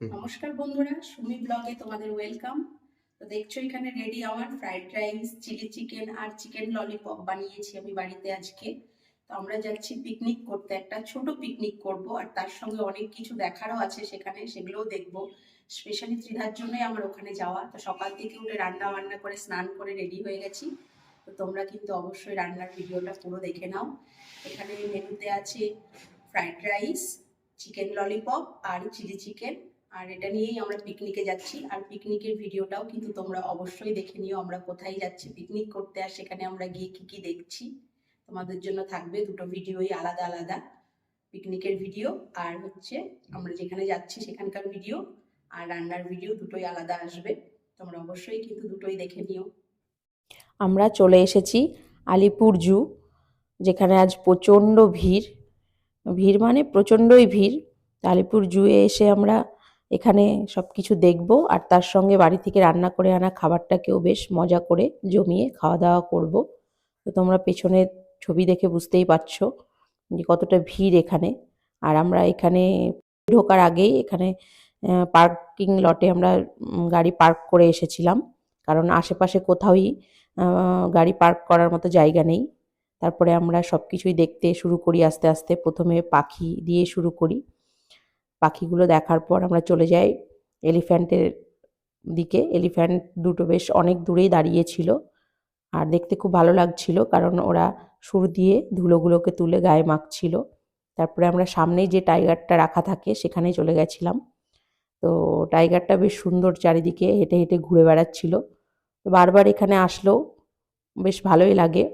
নমস্কার বন্ধুরা, সুমি ব্লগে তোমাদের ওয়েলকাম তো দেখছ এখানে রেডি আমার ফ্রাইড রাইস চিলি চিকেন আর চিকেন ললিপপ বানিয়েছি আমি বাড়িতে আজকে। তো আমরা যাচ্ছি পিকনিক করতে, একটা ছোট পিকনিক করব আর তার সঙ্গে অনেক কিছু দেখারও আছে সেখানে, সেগুলোও দেখব। স্পেশালি ত্রিধার জন্যই আমার ওখানে যাওয়া। তো সকাল থেকে উঠে রান্না বান্না করে, স্নান করে রেডি হয়ে গেছি। তো তোমরা কিন্তু অবশ্যই রান্নার ভিডিওটা পুরো দেখে নাও। এখানে মেনুতে আছে ফ্রাইড রাইস চিকেন ললিপপ আর চিলি চিকেন আর এটা নিয়েই আমরা পিকনিকে যাচ্ছি। আর পিকনিকের ভিডিওটাও কিন্তু তোমরা অবশ্যই দেখে নিও আমরা কোথায় যাচ্ছি পিকনিক করতে আর সেখানে আমরা গিয়ে কি কি দেখছি। তোমাদের জন্য থাকবে দুটো ভিডিওই আলাদা আলাদা পিকনিকের ভিডিও আর হচ্ছে আমরা যেখানে যাচ্ছি সেখানকার ভিডিও আর রান্নার ভিডিও দুটোই আলাদা আসবে। তোমরা অবশ্যই কিন্তু দুটোই দেখে নিও। আমরা চলে এসেছি আলিপুর জু, যেখানে আজ প্রচণ্ড ভিড়। ভিড় মানে প্রচণ্ডই ভিড়। আলিপুর জুয়ে এসে আমরা এখানে সব কিছু দেখব আর তার সঙ্গে বাড়ি থেকে রান্না করে আনা খাবারটাকেও বেশ মজা করে জমিয়ে খাওয়া দাওয়া করব। তো তোমরা পেছনের ছবি দেখে বুঝতেই পারছ যে কতটা ভিড় এখানে। আর আমরা এখানে ঢোকার আগেই এখানে পার্কিং লটে আমরা গাড়ি পার্ক করে এসেছিলাম। কারণ আশেপাশে কোথাওই গাড়ি পার্ক করার মতো জায়গা নেই। তারপরে আমরা সব কিছুই দেখতে শুরু করি আস্তে আস্তে। প্রথমে পাখি দিয়ে শুরু করি। পাখিগুলো দেখার পর আমরা চলে যাই এলিফ্যান্টের দিকে। এলিফ্যান্ট দুটো বেশ অনেক দূরেই দাঁড়িয়ে ছিল আর দেখতে খুব ভালো লাগছিল কারণ ওরা সুর দিয়ে ধুলোগুলোকে তুলে গায়ে মাখছিল। তারপরে আমরা সামনেই যে টাইগারটা রাখা থাকে সেখানেই চলে গেছিলাম। তো টাইগারটা বেশ সুন্দর চারিদিকে হেঁটে হেঁটে ঘুরে বেড়াচ্ছিল। তো বারবার এখানে আসলেও বেশ ভালোই লাগে।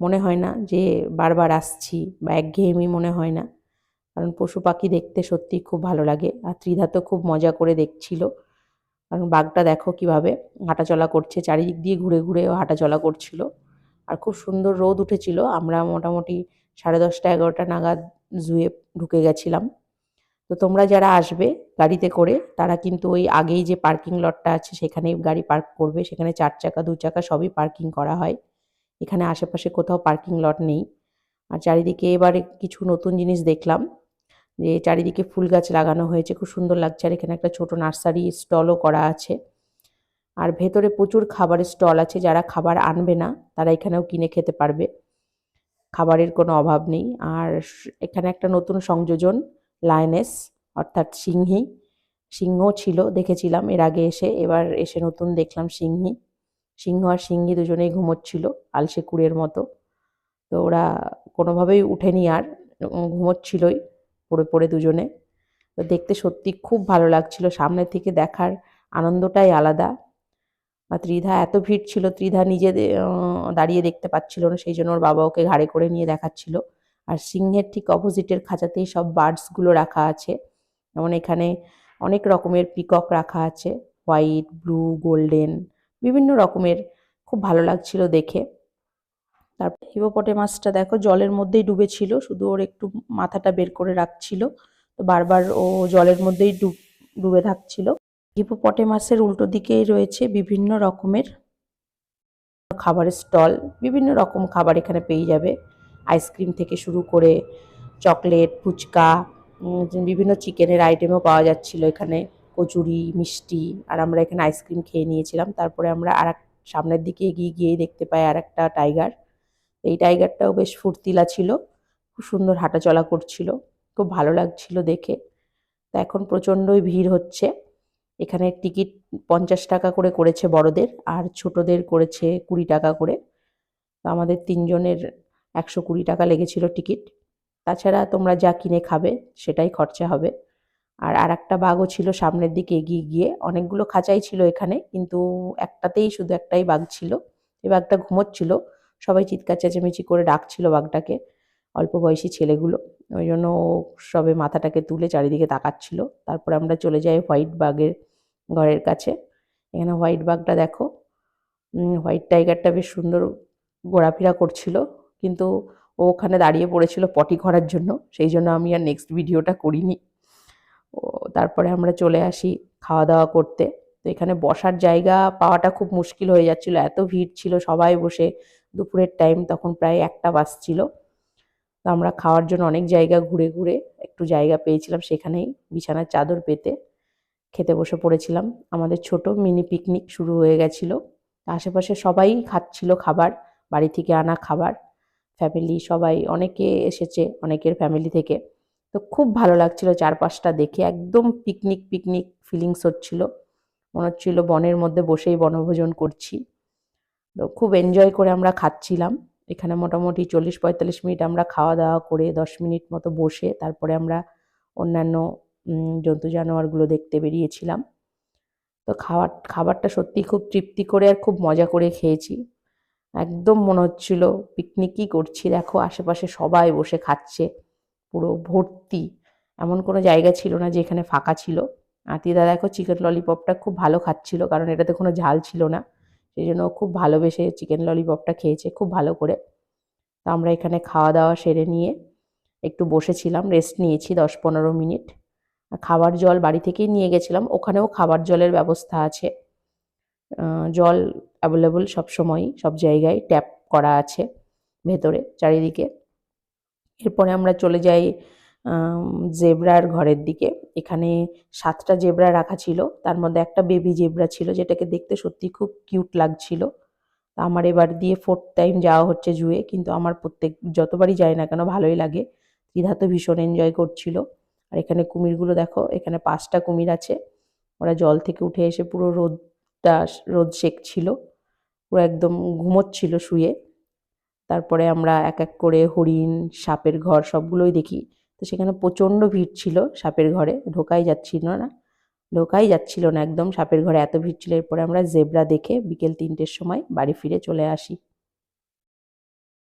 মনে হয় না যে বারবার আসছি বা একঘেয়েমি মনে হয় না। কারণ পশু পাখি দেখতে সত্যিই খুব ভালো লাগে। আর ত্রিধা তো খুব মজা করে দেখছিল। কারণ বাঘটা দেখো কীভাবে হাঁটাচলা করছে, চারিদিক দিয়ে ঘুরে ঘুরে হাঁটাচলা করছিল। আর খুব সুন্দর রোদ উঠেছিল। আমরা মোটামুটি সাড়ে দশটা এগারোটা নাগাদ জুয়ে ঢুকে গেছিলাম। তো তোমরা যারা আসবে গাড়িতে করে, তারা কিন্তু ওই আগেই যে পার্কিং লটটা আছে, সেখানেই গাড়ি পার্ক করবে। সেখানে চার চাকা, দু চাকা সবই পার্কিং করা হয়। এখানে আশেপাশে কোথাও পার্কিং লট নেই। আর চারিদিকে এবারে কিছু নতুন জিনিস দেখলাম। যে চারিদিকে ফুল গাছ লাগানো হয়েছে, খুব সুন্দর লাগছে। আর এখানে একটা ছোট নার্সারি স্টলও করা আছে। আর ভেতরে প্রচুর খাবারের স্টল আছে, যারা খাবার আনবে না, তারা এখানেও কিনে খেতে পারবে। খাবারের কোনো অভাব নেই। আর এখানে একটা নতুন সংযোজন লায়নেস অর্থাৎ সিংহী সিংহ ছিল, দেখেছিলাম এর আগে এসে। এবার এসে নতুন দেখলাম সিংহী। সিংহ আর সিংহী দুজনেই ঘুমোচ্ছিল, আলসে কুড়ের মতো। তো ওরা কোনোভাবেই উঠেনি আর ঘুমোচ্ছিলই। পড়ে পড়ে দুজনে। তো দেখতে সত্যি খুব ভালো লাগছিল। সামনে থেকে দেখার আনন্দটাই আলাদা। আর ত্রিধা এত ভিড় ছিল, ত্রিধা নিজে দাঁড়িয়ে দেখতে পাচ্ছিল না, সেই জন্য ওর বাবা ওকে ঘাড়ে করে নিয়ে দেখাচ্ছিল। আর সিংহের ঠিক অপোজিটের খাঁচাতেই সব বার্ডসগুলো রাখা আছে। যেমন এখানে অনেক রকমের পিকক রাখা আছে, হোয়াইট, ব্লু, গোল্ডেন, বিভিন্ন রকমের। খুব ভালো লাগছিল দেখে। তারপর হিপোপটেমাসটা দেখো জলের মধ্যেই ডুবেছিল, শুধু ওর একটু মাথাটা বের করে রাখছিল, তো বারবার ও জলের মধ্যেই ডুব, ডুবে থাকছিল। হিপোপটেমাসের উল্টো দিকেই রয়েছে বিভিন্ন রকমের খাবারের স্টল, বিভিন্ন রকম খাবার এখানে পেয়ে যাবে। আইসক্রিম থেকে শুরু করে চকলেট, ফুচকা বিভিন্ন চিকেনের আইটেমও পাওয়া যাচ্ছিল এখানে, কচুরি, মিষ্টি, আর আমরা এখানে আইসক্রিম খেয়ে নিয়েছিলাম। তারপরে আমরা আর সামনের দিকে এগিয়ে গিয়েই দেখতে পাই আর একটা টাইগার। এই টাইগারটাও বেশ ফুর্তিলা ছিল, খুব সুন্দর হাঁটাচলা করছিল, খুব ভালো লাগছিল দেখে। তা এখন প্রচণ্ডই ভিড় হচ্ছে। এখানে টিকিট পঞ্চাশ টাকা করে করেছে বড়দের, আর ছোটদের করেছে কুড়ি টাকা করে। তো আমাদের তিনজনের একশো কুড়ি টাকা লেগেছিল টিকিট। তাছাড়া তোমরা যা কিনে খাবে সেটাই খরচা হবে। আর আর একটা বাঘও ছিল সামনের দিকে এগিয়ে গিয়ে। অনেকগুলো খাঁচাই ছিল এখানে, কিন্তু একটাতেই শুধু একটাই বাঘ ছিল। এই বাঘটা ঘুমোচ্ছিল। সবাই চিৎকার চেঁচামেচি করে ডাকছিল বাঘটাকে, অল্প বয়সী ছেলেগুলো। ওই জন্য সবে মাথাটাকে তুলে চারিদিকে তাকাচ্ছিল। তারপরে আমরা চলে যাই হোয়াইট বাঘের ঘরের কাছে। এখানে হোয়াইট বাঘটা দেখো হোয়াইট টাইগারটা বেশ সুন্দর ঘোরাফেরা করছিল। কিন্তু ও ওখানে দাঁড়িয়ে পড়েছিল পটি করার জন্য, সেই জন্য আমি আর নেক্সট ভিডিওটা করিনি। ও, তারপরে আমরা চলে আসি খাওয়া দাওয়া করতে। তো এখানে বসার জায়গা পাওয়াটা খুব মুশকিল হয়ে যাচ্ছিল। এত ভিড় ছিল সবাই বসে দুপুরের টাইম তখন প্রায় একটা বাজছিল। তো আমরা খাওয়ার জন্য অনেক জায়গা ঘুরে ঘুরে একটু জায়গা পেয়েছিলাম সেখানেই বিছানার চাদর পেতে। খেতে বসে পড়েছিলাম। আমাদের ছোট মিনি পিকনিক শুরু হয়ে গেছিল। আশেপাশে সবাই খাচ্ছিল খাবার, বাড়ি থেকে আনা খাবার। ফ্যামিলি সবাই, অনেকে এসেছে, অনেকের ফ্যামিলি থেকে। তো খুব ভালো লাগছিল চারপাশটা দেখে। একদম পিকনিক পিকনিক ফিলিংস হচ্ছিল। মনে হচ্ছিল বনের মধ্যে বসেই বনভোজন করছি। তো খুব এনজয় করে আমরা খাচ্ছিলাম। এখানে মোটামুটি চল্লিশ পঁয়তাল্লিশ মিনিট আমরা খাওয়া দাওয়া করে দশ মিনিট মতো বসে তারপরে আমরা অন্যান্য জন্তু জানোয়ারগুলো দেখতে বেরিয়েছিলাম। তো খাবার খাবারটা সত্যি খুব তৃপ্তি করে আর খুব মজা করে খেয়েছি। একদম মনে হচ্ছিল পিকনিকই করছি। দেখো আশেপাশে সবাই বসে খাচ্ছে, পুরো ভর্তি। এমন কোনো জায়গা ছিল না যে এখানে ফাঁকা ছিল। আতিদা দেখো চিকেন ললিপপটা খুব ভালো খাচ্ছিল কারণ এটাতে কোনো ঝাল ছিল না। সেই জন্য খুব ভালোবেসে চিকেন ললিপপটা খেয়েছে খুব ভালো করে। তো আমরা এখানে খাওয়া দাওয়া সেরে নিয়ে একটু বসেছিলাম রেস্ট নিয়েছি দশ পনেরো মিনিট। খাবার জল বাড়ি থেকেই নিয়ে গেছিলাম, ওখানেও খাবার জলের ব্যবস্থা আছে। জল অ্যাভেলেবল সবসময়ই সব জায়গায় ট্যাপ করা আছে ভেতরে, চারিদিকে। এরপরে আমরা চলে যাই জেব্রার ঘরের দিকে। এখানে সাতটা জেব্রা রাখা ছিল। তার মধ্যে একটা বেবি জেব্রা ছিল, যেটাকে দেখতে সত্যি খুব কিউট লাগছিল। তা আমার এবার দিয়ে ফোর্থ টাইম যাওয়া হচ্ছে জুয়ে, কিন্তু আমার প্রত্যেক, যতবারই যাই না কেন ভালোই লাগে। ত্রিধা তো ভীষণ এনজয় করছিল। আর এখানে কুমিরগুলো দেখো, এখানে পাঁচটা কুমির আছে। ওরা জল থেকে উঠে এসে পুরো রোদটা, রোদ সেকছিল। পুরো একদম ঘুমোচ্ছিল শুয়ে। তারপরে আমরা এক এক করে হরিণ, সাপের ঘর সবগুলোই দেখি। তো সেখানে প্রচণ্ড ভিড় ছিল সাপের ঘরে, ঢোকাই যাচ্ছিল না, ঢোকাই যাচ্ছিল না একদম সাপের ঘরে। এত ভিড় ছিল, এরপরে আমরা জেবরা দেখে বিকেল তিনটের সময় বাড়ি ফিরে চলে আসি।